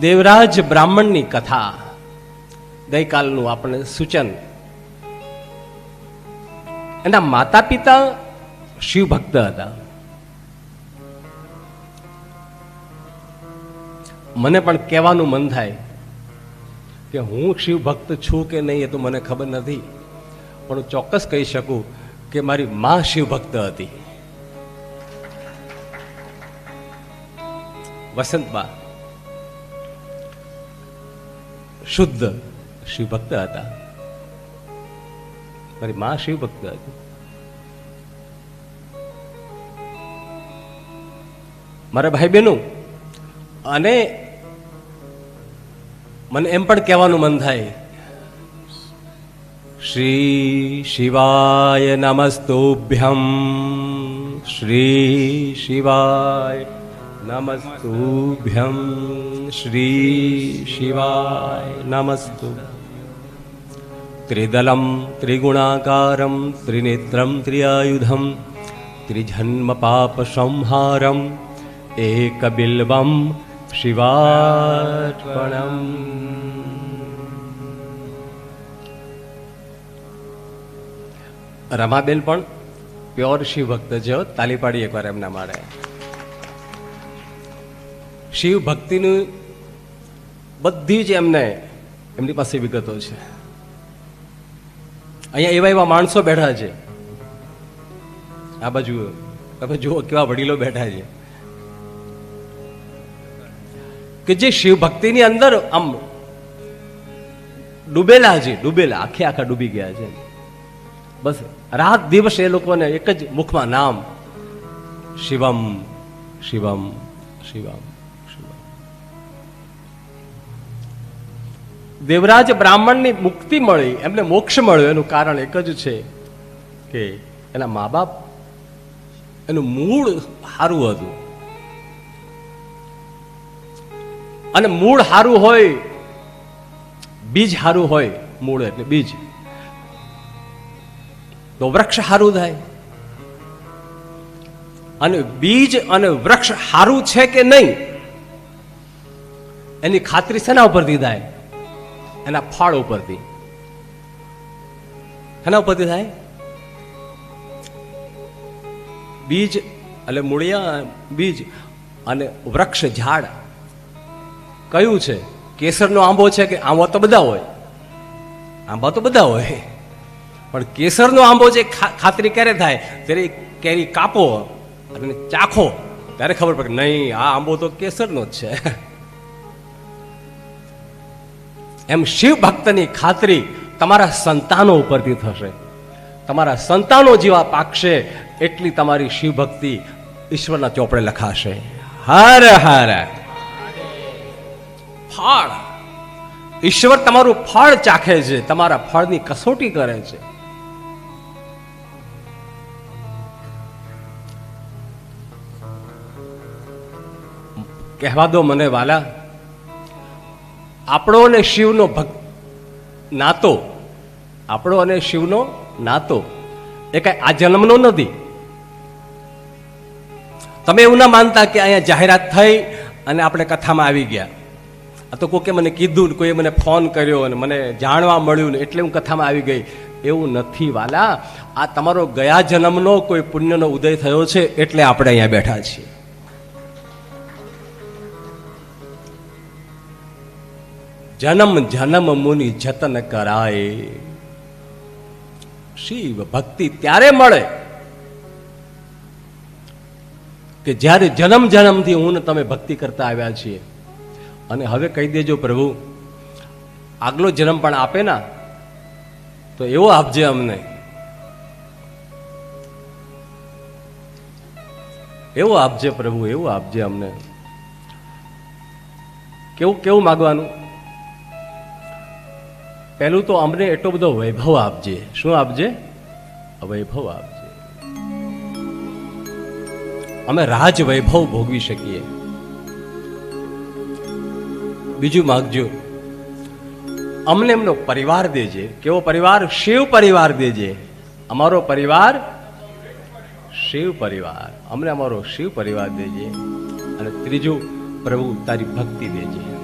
દેવરાજ બ્રાહ્મણની કથા. ગઈકાલનું આપણને સૂચન. એના માતા પિતા શિવ ભક્ત હતા. મને પણ કહેવાનું મન થાય કે હું શિવ ભક્ત છું કે નહીં એ તો મને ખબર નથી. પણ હું ચોક્કસ કહી શકું કે મારી મા શિવ ભક્ત હતી. વસંતબા શુદ્ધ શિવભક્ત હતા મારી મા શિવભક્ત હતી મારા ભાઈ બહેનો અને મને એમ પણ કહેવાનું મન થાય શ્રી શિવાય નમસ્તુભ્યમ શ્રી શિવાય નમસ્તુભ્યમ શ્રી શિવાય નમસ્તુ ત્રિદલમ ત્રિગુણાકારમ ત્રિનેત્રમ ત્રિઆયુધમ ત્રિજન્મ પાપ સંહારમ એકબિલ્વમ શિવાર્પણમ રમાબેન પણ પ્યોર શિવ ભક્ત હો. તાલી પાડી એકવાર એમના માટે શિવ ભક્તિનું બધી જ એમને એમની પાસે વિગતો છે. અહીંયા એવા એવા માણસો બેઠા છે. આ બાજુ તમે જુઓ કેવા વડીલો બેઠા છે. કે જે શિવ ભક્તિની અંદર આમ ડૂબેલા છે, ડૂબેલા, આખે આખા ડૂબી ગયા છે. બસ રાત દિવસ એ લોકોને એક જ મુખમાં નામ શિવમ શિવમ શિવમ. દેવરાજ બ્રાહ્મણની મુક્તિ મળી, એમને મોક્ષ મળ્યો. એનું કારણ એક જ છે કે એના મા બાપ એનું મૂળ સારું હતું. અને મૂળ સારું હોય, બીજ સારું હોય, મૂળ એટલે બીજ. તો વૃક્ષ સારું થાય. અને બીજ અને વૃક્ષ સારું છે કે નહીં, એની ખાતરી શેના ઉપરથી થાય? એના ફળ ઉપરથી. એના ઉપરથી થાય? બીજ એટલે મૂળિયા, બીજ અને વૃક્ષ, ઝાડ. કયું છે? કેસરનો આંબો છે કે આંબો તો બધા હોય? આંબા તો બધા હોય. પણ કેસરનો આંબો જે ખાતરી ક્યારે થાય? ત્યારે કેરી કાપો અને ચાખો. ત્યારે ખબર પડે નહીં, આ આંબો તો કેસરનો જ છે. એમ શિવ ભક્તની ખાતરી તમારા સંતાનો ઉપરથી થશે. તમારા સંતાનો જેવા પાકશે એટલી તમારી શિવ ભક્તિ ઈશ્વરના ચોપડે લખાશે. હર હર. ફળ. ઈશ્વર તમારું ફળ ચાખે છે, તમારા ફળની કસોટી કરે છે. કહેવા દો મને, વાલા આપણો અને શિવનો ભક્ત નાતો. આપણો અને શિવનો નાતો. એ કઈ આ જન્મનો નથી. તમે એવું ના માનતા કે અહીંયા જાહેરાત થઈ અને આપણે કથામાં આવી ગયા. આ તો કોકે મને કીધું કોઈએ મને ફોન કર્યો અને મને જાણવા મળ્યું ને એટલે હું કથામાં આવી ગઈ. એવું નથી વાલા. આ તમારો ગયા જન્મનો કોઈ પુણ્યનો ઉદય થયો છે એટલે આપણે અહીંયા બેઠા છીએ. જન્મ જન્મ મુનિ જતન કરાય. શિવ ભક્તિ ત્યારે મળે કે જ્યારે જન્મ જન્મથી હું ને તમે ભક્તિ કરતા આવ્યા છીએ. અને હવે કહી દેજો પ્રભુ, આગલો જન્મ પણ આપે ના, તો એવો આપજે અમને. એવો આપજે પ્રભુ, એવું આપજે અમને. કેવું કેવું માગવાનું? પહેલું તો અમને એટલો બધો વૈભવ આપજે. શું આપજે? વૈભવ આપજે. અમે રાજ વૈભવ ભોગવી શકીએ. બીજું માગજો. અમને એમનો પરિવાર દેજે. કેવો પરિવાર? શિવ પરિવાર દેજે. અમારો પરિવાર શિવ પરિવાર. અમને અમારો શિવ પરિવાર દેજે. અને ત્રીજું, પ્રભુ તારી ભક્તિ દેજે.